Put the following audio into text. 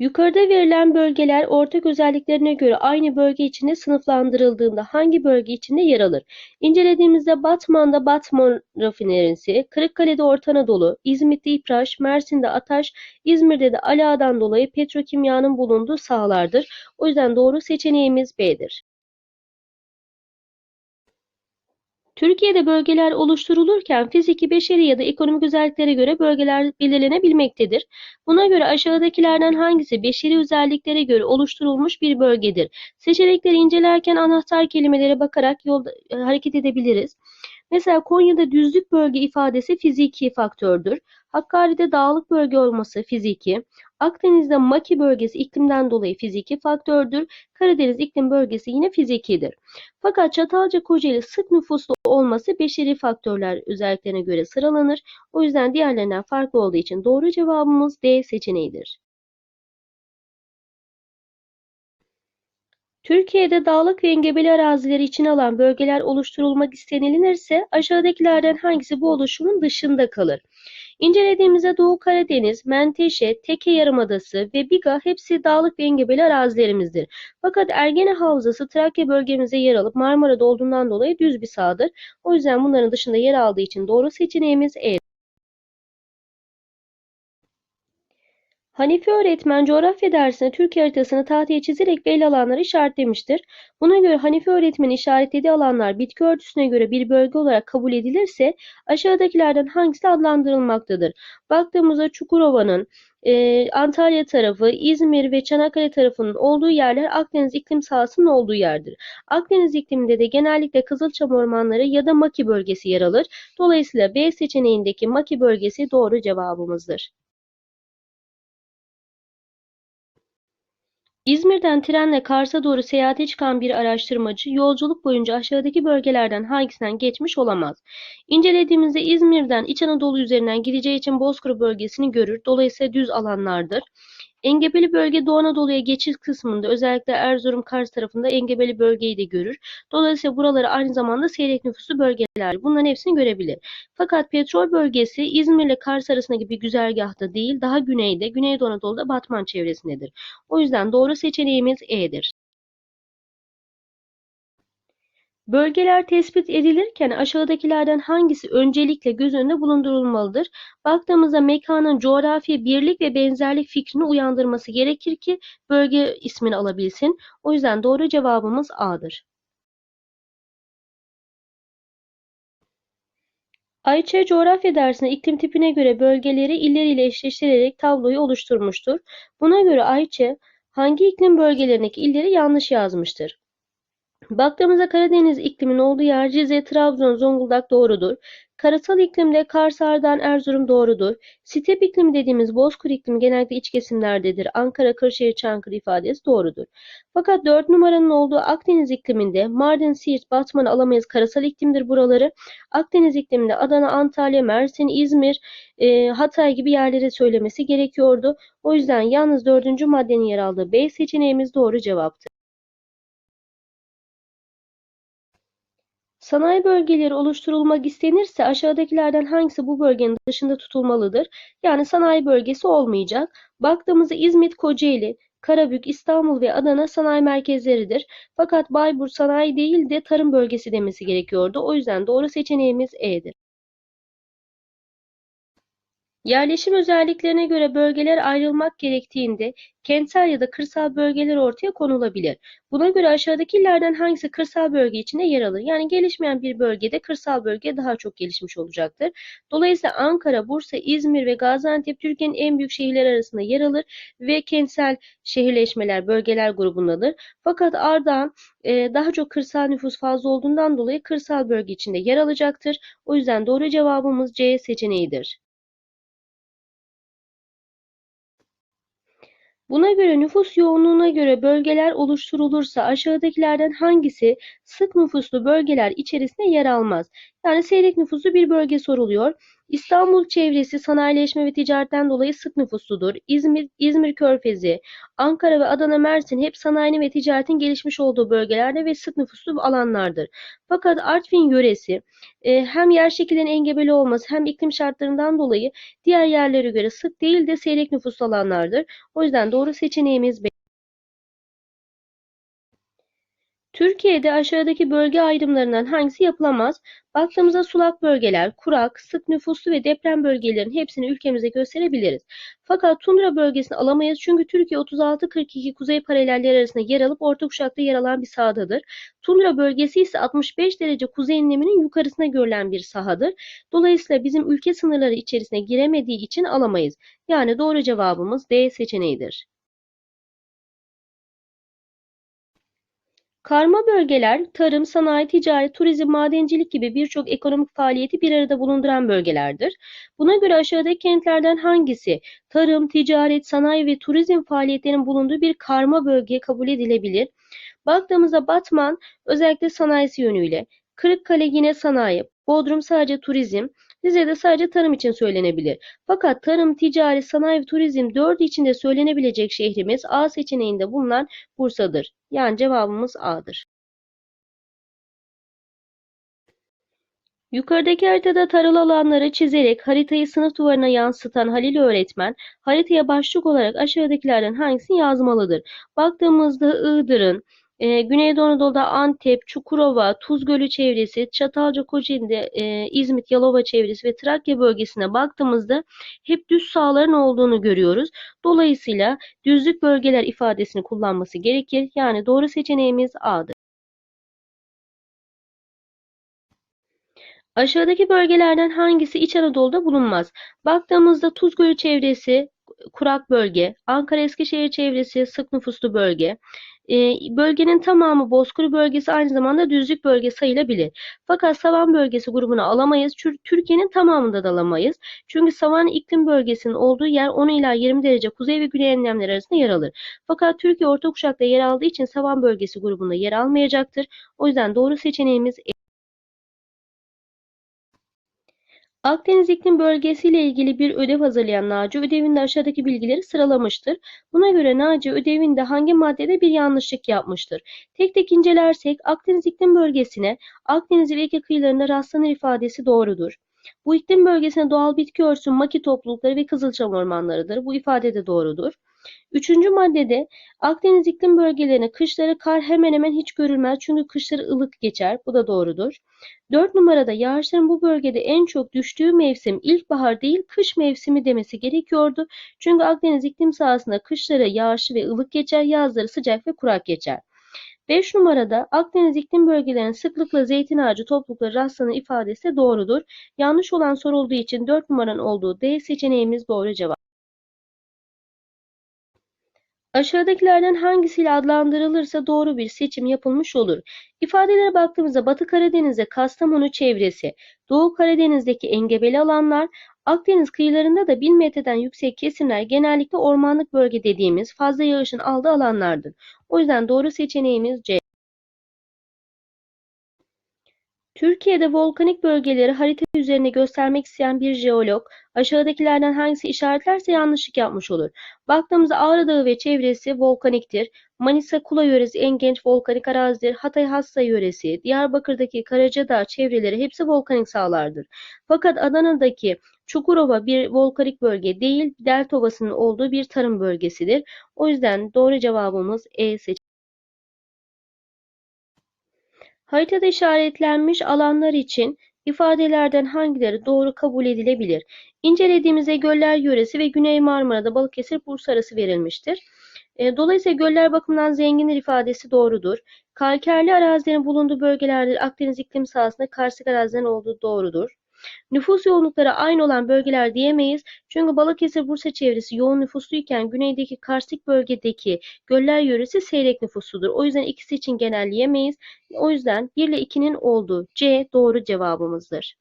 Yukarıda verilen bölgeler ortak özelliklerine göre aynı bölge içinde sınıflandırıldığında hangi bölge içinde yer alır? İncelediğimizde Batman'da Batman rafinerisi, Kırıkkale'de Orta Anadolu, İzmit'te İpraş, Mersin'de Ataş, İzmir'de de Ala'dan dolayı petrokimyanın bulunduğu sahalardır. O yüzden doğru seçeneğimiz B'dir. Türkiye'de bölgeler oluşturulurken fiziki, beşeri ya da ekonomik özelliklere göre bölgeler belirlenebilmektedir. Buna göre aşağıdakilerden hangisi beşeri özelliklere göre oluşturulmuş bir bölgedir? Seçenekleri incelerken anahtar kelimelere bakarak yolda, e, hareket edebiliriz. Mesela Konya'da düzlük bölge ifadesi fiziki faktördür. Hakkari'de dağlık bölge olması fiziki. Akdeniz'de Maki bölgesi iklimden dolayı fiziki faktördür. Karadeniz iklim bölgesi yine fizikidir. Fakat Çatalca Kocaeli sık nüfuslu olması beşeri faktörler özelliklerine göre sıralanır. O yüzden diğerlerinden farklı olduğu için doğru cevabımız D seçeneğidir. Türkiye'de dağlık ve engebeli arazileri içine alan bölgeler oluşturulmak istenilirse aşağıdakilerden hangisi bu oluşumun dışında kalır? İncelediğimizde Doğu Karadeniz, Menteşe, Teke Yarımadası ve Biga hepsi dağlık ve engebeli arazilerimizdir. Fakat Ergene Havzası Trakya bölgemizde yer alıp Marmara'da olduğundan dolayı düz bir sahadır. O yüzden bunların dışında yer aldığı için doğru seçeneğimiz E. Hanifi öğretmen coğrafya dersinde Türkiye haritasını tahtaya çizerek belli alanları işaretlemiştir. Buna göre Hanifi öğretmenin işaretlediği alanlar bitki örtüsüne göre bir bölge olarak kabul edilirse aşağıdakilerden hangisi adlandırılmaktadır? Baktığımızda Çukurova'nın, e, Antalya tarafı, İzmir ve Çanakkale tarafının olduğu yerler Akdeniz iklim sahasının olduğu yerdir. Akdeniz ikliminde de genellikle Kızılçam ormanları ya da Maki bölgesi yer alır. Dolayısıyla B seçeneğindeki Maki bölgesi doğru cevabımızdır. İzmir'den trenle Kars'a doğru seyahate çıkan bir araştırmacı yolculuk boyunca aşağıdaki bölgelerden hangisinden geçmiş olamaz? İncelediğimizde İzmir'den İç Anadolu üzerinden gideceği için Bozkır bölgesini görür. Dolayısıyla düz alanlardır. Engebeli bölge Doğu Anadolu'ya geçiş kısmında özellikle Erzurum, Kars tarafında engebeli bölgeyi de görür. Dolayısıyla buraları aynı zamanda seyrek nüfuslu bölgeler. Bunların hepsini görebilir. Fakat petrol bölgesi İzmir ile Kars arasındaki bir güzergahta değil, daha güneyde, Güneydoğu Anadolu'da Batman çevresindedir. O yüzden doğru seçeneğimiz E'dir. Bölgeler tespit edilirken aşağıdakilerden hangisi öncelikle göz önünde bulundurulmalıdır? Baktığımızda mekanın coğrafi birlik ve benzerlik fikrini uyandırması gerekir ki bölge ismini alabilsin. O yüzden doğru cevabımız A'dır. Ayça coğrafya dersinde iklim tipine göre bölgeleri illeriyle eşleştirerek tabloyu oluşturmuştur. Buna göre Ayça hangi iklim bölgelerindeki illeri yanlış yazmıştır? Baktığımızda Karadeniz iklimin olduğu yer Rize, Trabzon, Zonguldak doğrudur. Karasal iklimde Kars, Ardahan, Erzurum doğrudur. Step iklimi dediğimiz Bozkır iklimi genellikle iç kesimlerdedir. Ankara, Kırşehir, Çankırı ifadesi doğrudur. Fakat 4 numaranın olduğu Akdeniz ikliminde Mardin, Siirt, Batman alamayız karasal iklimdir buraları. Akdeniz ikliminde Adana, Antalya, Mersin, İzmir, e, Hatay gibi yerleri söylemesi gerekiyordu. O yüzden yalnız dördüncü maddenin yer aldığı B seçeneğimiz doğru cevaptı. Sanayi bölgeleri oluşturulmak istenirse aşağıdakilerden hangisi bu bölgenin dışında tutulmalıdır? Yani sanayi bölgesi olmayacak. Baktığımızda İzmit, Kocaeli, Karabük, İstanbul ve Adana sanayi merkezleridir. Fakat Bayburt sanayi değil de tarım bölgesi demesi gerekiyordu. O yüzden doğru seçeneğimiz E'dir. Yerleşim özelliklerine göre bölgeler ayrılmak gerektiğinde kentsel ya da kırsal bölgeler ortaya konulabilir. Buna göre aşağıdaki illerden hangisi kırsal bölge içinde yer alır? Yani gelişmeyen bir bölgede kırsal bölge daha çok gelişmiş olacaktır. Dolayısıyla Ankara, Bursa, İzmir ve Gaziantep Türkiye'nin en büyük şehirler arasında yer alır ve kentsel şehirleşmeler bölgeler grubundadır. Fakat Ardahan e, daha çok kırsal nüfus fazla olduğundan dolayı kırsal bölge içinde yer alacaktır. O yüzden doğru cevabımız C seçeneğidir. Buna göre nüfus yoğunluğuna göre bölgeler oluşturulursa aşağıdakilerden hangisi sık nüfuslu bölgeler içerisinde yer almaz? Yani seyrek nüfuslu bir bölge soruluyor. İstanbul çevresi sanayileşme ve ticaretten dolayı sık nüfusludur. İzmir, İzmir Körfezi, Ankara ve Adana, Mersin hep sanayinin ve ticaretin gelişmiş olduğu bölgelerde ve sık nüfuslu alanlardır. Fakat Artvin yöresi e, hem yer şekillerinin engebeli olması hem iklim şartlarından dolayı diğer yerlere göre sık değil de seyrek nüfuslu alanlardır. O yüzden doğru seçeneğimiz B. Türkiye'de aşağıdaki bölge ayrımlarından hangisi yapılamaz? Baktığımızda sulak bölgeler, kurak, sık nüfuslu ve deprem bölgelerinin hepsini ülkemizde gösterebiliriz. Fakat tundra bölgesini alamayız çünkü Türkiye 36-42 kuzey paralelleri arasında yer alıp orta kuşakta yer alan bir sahadadır. Tundra bölgesi ise 65 derece kuzey enleminin yukarısında görülen bir sahadır. Dolayısıyla bizim ülke sınırları içerisine giremediği için alamayız. Yani doğru cevabımız D seçeneğidir. Karma bölgeler, tarım, sanayi, ticaret, turizm, madencilik gibi birçok ekonomik faaliyeti bir arada bulunduran bölgelerdir. Buna göre aşağıdaki kentlerden hangisi tarım, ticaret, sanayi ve turizm faaliyetlerinin bulunduğu bir karma bölge kabul edilebilir? Baktığımızda Batman özellikle sanayisi yönüyle, Kırıkkale yine sanayi, Bodrum sadece turizm, Rize'de sadece tarım için söylenebilir. Fakat tarım, ticaret, sanayi ve turizm dördü içinde söylenebilecek şehrimiz A seçeneğinde bulunan Bursa'dır. Yani cevabımız A'dır. Yukarıdaki haritada taralı alanları çizerek haritayı sınıf duvarına yansıtan Halil öğretmen, haritaya başlık olarak aşağıdakilerden hangisini yazmalıdır? Baktığımızda Iğdır'ın, e, Güneydoğu Anadolu'da Antep, Çukurova, Tuz Gölü çevresi, Çatalca, Kocaeli'de e, İzmit, Yalova çevresi ve Trakya bölgesine baktığımızda hep düz sahaların olduğunu görüyoruz. Dolayısıyla düzlük bölgeler ifadesini kullanması gerekir. Yani doğru seçeneğimiz A'dır. Aşağıdaki bölgelerden hangisi İç Anadolu'da bulunmaz? Baktığımızda Tuz Gölü çevresi kurak bölge, Ankara Eskişehir çevresi sık nüfuslu bölge, e, bölgenin tamamı Bozkır bölgesi aynı zamanda düzlük bölge sayılabilir. Fakat savan bölgesi grubuna alamayız. Türkiye'nin tamamında da alamayız. Çünkü savan iklim bölgesinin olduğu yer 10 ila 20 derece kuzey ve güney enlemleri arasında yer alır. Fakat Türkiye orta kuşakta yer aldığı için savan bölgesi grubunda yer almayacaktır. O yüzden doğru seçeneğimiz Akdeniz iklim bölgesi ile ilgili bir ödev hazırlayan Naci ödevinde aşağıdaki bilgileri sıralamıştır. Buna göre Naci ödevinde hangi maddede bir yanlışlık yapmıştır? Tek tek incelersek Akdeniz iklim bölgesine Akdeniz ve Ege kıyılarında rastlanır ifadesi doğrudur. Bu iklim bölgesine doğal bitki örtüsü maki toplulukları ve kızılçam ormanlarıdır. Bu ifade de doğrudur. Üçüncü maddede Akdeniz iklim bölgelerine kışları kar hemen hemen hiç görülmez çünkü kışları ılık geçer. Bu da doğrudur. Dört numarada yağışların bu bölgede en çok düştüğü mevsim ilkbahar değil kış mevsimi demesi gerekiyordu. Çünkü Akdeniz iklim sahasında kışları yağışlı ve ılık geçer, yazları sıcak ve kurak geçer. 5 numarada Akdeniz iklim bölgelerinin sıklıkla zeytin ağacı toplulukları rastlanan ifadesi de doğrudur. Yanlış olan sorulduğu için 4 numaranın olduğu D seçeneğimiz doğru cevap. Aşağıdakilerden hangisiyle adlandırılırsa doğru bir seçim yapılmış olur. İfadelere baktığımızda Batı Karadeniz'de Kastamonu çevresi, Doğu Karadeniz'deki engebeli alanlar, Akdeniz kıyılarında da 1000 metreden yüksek kesimler genellikle ormanlık bölge dediğimiz fazla yağışın aldığı alanlardır. O yüzden doğru seçeneğimiz C. Türkiye'de volkanik bölgeleri harita üzerine göstermek isteyen bir jeolog, aşağıdakilerden hangisi işaretlerse yanlışlık yapmış olur. Baktığımızda Ağrı Dağı ve çevresi volkaniktir. Manisa Kula yöresi en genç volkanik arazidir. Hatay Hassa yöresi, Diyarbakır'daki Karacadağ çevreleri hepsi volkanik sahalardır. Fakat Adana'daki Çukurova bir volkanik bölge değil, Delta Ovası'nın olduğu bir tarım bölgesidir. O yüzden doğru cevabımız E seçeneği. Haritada işaretlenmiş alanlar için ifadelerden hangileri doğru kabul edilebilir? İncelediğimizde göller yöresi ve Güney Marmara'da Balıkesir Bursa arası verilmiştir. E, dolayısıyla göller bakımından zengindir ifadesi doğrudur. Kalkerli arazilerin bulunduğu bölgelerde Akdeniz iklim sahasında karstik arazilerin olduğu doğrudur. Nüfus yoğunlukları aynı olan bölgeler diyemeyiz. Çünkü Balıkesir Bursa çevresi yoğun nüfusluyken güneydeki karstik bölgedeki göller yöresi seyrek nüfusludur. O yüzden ikisi için genelleyemeyiz. O yüzden 1 ile 2'nin olduğu C doğru cevabımızdır.